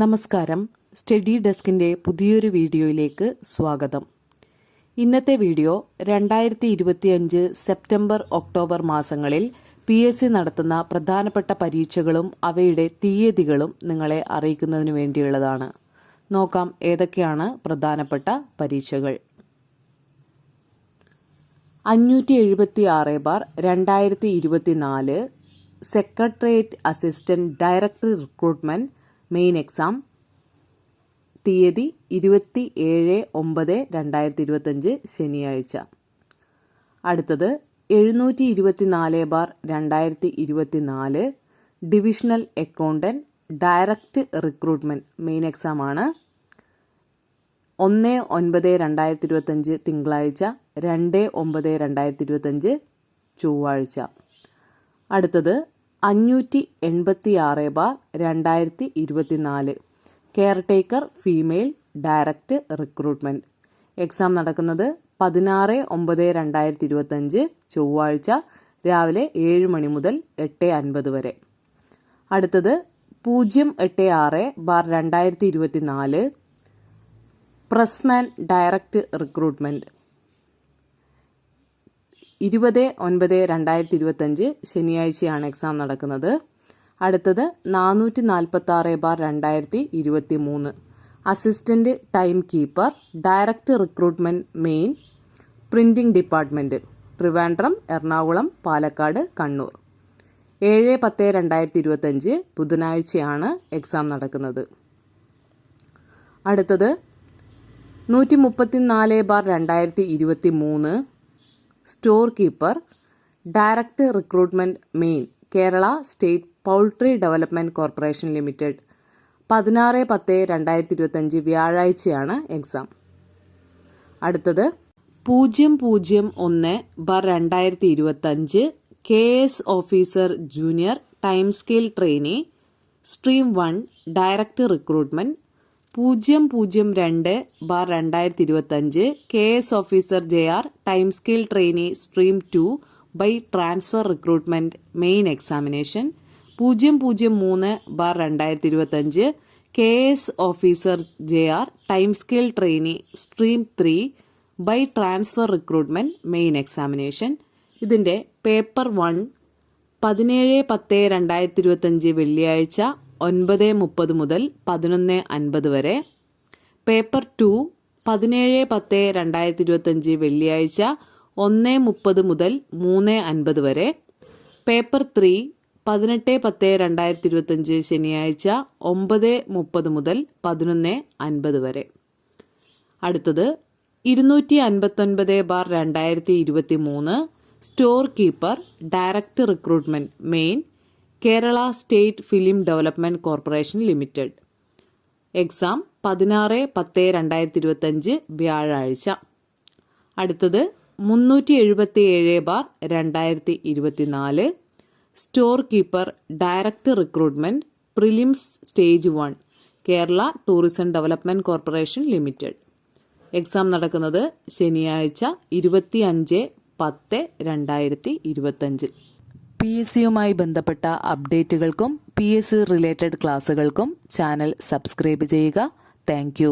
നമസ്കാരം. സ്റ്റഡി ഡെസ്കിന്റെ പുതിയൊരു വീഡിയോയിലേക്ക് സ്വാഗതം. ഇന്നത്തെ വീഡിയോ രണ്ടായിരത്തി ഇരുപത്തിയഞ്ച് സെപ്റ്റംബർ ഒക്ടോബർ മാസങ്ങളിൽ പി എസ് സി നടത്തുന്ന പ്രധാനപ്പെട്ട പരീക്ഷകളും അവയുടെ തീയതികളും നിങ്ങളെ അറിയിക്കുന്നതിന് വേണ്ടിയുള്ളതാണ്. നോക്കാം ഏതൊക്കെയാണ് പ്രധാനപ്പെട്ട പരീക്ഷകൾ. അഞ്ഞൂറ്റി എഴുപത്തി ആറ് ബാർ രണ്ടായിരത്തി ഇരുപത്തിനാല് secretariat assistant director recruitment main exam തീയതി ഇരുപത്തി ഏഴ് ഒമ്പത് രണ്ടായിരത്തി ഇരുപത്തഞ്ച് ശനിയാഴ്ച. അടുത്തത് എഴുന്നൂറ്റി ഇരുപത്തി നാല് ബാർ രണ്ടായിരത്തി ഇരുപത്തി നാല് divisional accountant direct recruitment main exam ആണ്. ഒന്ന് ഒൻപത് രണ്ടായിരത്തി ഇരുപത്തഞ്ച് തിങ്കളാഴ്ച രണ്ട് ഒമ്പത് രണ്ടായിരത്തി ഇരുപത്തഞ്ച് ചൊവ്വാഴ്ച. അടുത്തത് അഞ്ഞൂറ്റി എൺപത്തി ആറ് ബാർ രണ്ടായിരത്തി ഇരുപത്തിനാല് caretaker female direct recruitment. Exam നടക്കുന്നത് പതിനാറ് ഒമ്പത് രണ്ടായിരത്തി ഇരുപത്തഞ്ച് ചൊവ്വാഴ്ച രാവിലെ ഏഴ് മണി മുതൽ എട്ട് അൻപത് വരെ. അടുത്തത് പൂജ്യം എട്ട് ആറ് ബാർ രണ്ടായിരത്തി ഇരുപത്തിനാല് പ്രസ്മാൻ ഡയറക്റ്റ് റിക്രൂട്ട്മെന്റ്. ഇരുപത് ഒൻപത് രണ്ടായിരത്തി ഇരുപത്തഞ്ച് ശനിയാഴ്ചയാണ് എക്സാം നടക്കുന്നത്. അടുത്തത് നാനൂറ്റി നാൽപ്പത്തി ആറ് ബാർ രണ്ടായിരത്തി ഇരുപത്തി മൂന്ന് assistant time keeper direct recruitment main printing department Trivandrum Ernakulam Palakkad Kannur ഏഴ് പത്ത് രണ്ടായിരത്തി ഇരുപത്തഞ്ച് ബുധനാഴ്ചയാണ് എക്സാം നടക്കുന്നത്. അടുത്തത് നൂറ്റി മുപ്പത്തിനാല് ബാർ രണ്ടായിരത്തി ഇരുപത്തി മൂന്ന് store keeper direct recruitment main Kerala state poultry development corporation limited. പതിനാറ് പത്ത് രണ്ടായിരത്തി ഇരുപത്തഞ്ച് വ്യാഴാഴ്ചയാണ് എക്സാം. അടുത്തത് പൂജ്യം പൂജ്യം ഒന്ന് ബർ രണ്ടായിരത്തി ഇരുപത്തഞ്ച് K S officer junior time scale trainee stream one direct recruitment പൂജ്യം പൂജ്യം രണ്ട് ബാർ രണ്ടായിരത്തി ഇരുപത്തഞ്ച് K S officer J R time scale trainee stream two by transfer recruitment main examination. പൂജ്യം പൂജ്യം മൂന്ന് ബാർ രണ്ടായിരത്തി ഇരുപത്തഞ്ച് K S officer J R time scale trainee stream three by transfer recruitment main examination. ഇതിന്റെ paper one പതിനേഴ് പത്ത് രണ്ടായിരത്തി ഇരുപത്തഞ്ച് വെള്ളിയാഴ്ച ഒൻപത് മുപ്പത് മുതൽ പതിനൊന്ന് അൻപത് വരെ. പേപ്പർ ടു പതിനേഴ് പത്ത് രണ്ടായിരത്തി ഇരുപത്തഞ്ച് വെള്ളിയാഴ്ച ഒന്ന് മുപ്പത് മുതൽ മൂന്ന് അൻപത് വരെ. പേപ്പർ ത്രീ പതിനെട്ട് പത്ത് രണ്ടായിരത്തി ഇരുപത്തഞ്ച് ശനിയാഴ്ച ഒമ്പത് മുപ്പത് മുതൽ പതിനൊന്ന് അൻപത് വരെ. അടുത്തത് ഇരുന്നൂറ്റി അൻപത്തൊൻപത് ബാർ രണ്ടായിരത്തി ഇരുപത്തി മൂന്ന് store keeper direct recruitment main Kerala state film development corporation limited. Exam പതിനാറ് പത്ത് രണ്ടായിരത്തി ഇരുപത്തഞ്ച് വ്യാഴാഴ്ച. അടുത്തത് മുന്നൂറ്റി എഴുപത്തി ഏഴ് ബാർ രണ്ടായിരത്തി ഇരുപത്തിനാല് store keeper direct recruitment prelims stage one Kerala tourism development corporation limited. Exam നടക്കുന്നത് ശനിയാഴ്ച ഇരുപത്തി അഞ്ച് പത്ത് രണ്ടായിരത്തി ഇരുപത്തഞ്ച് പി എസ് സിയുമായി ബന്ധപ്പെട്ട അപ്ഡേറ്റുകൾക്കും പി എസ് സി റിലേറ്റഡ് ക്ലാസ്സുകൾക്കും ചാനൽ സബ്സ്ക്രൈബ് ചെയ്യുക. താങ്ക്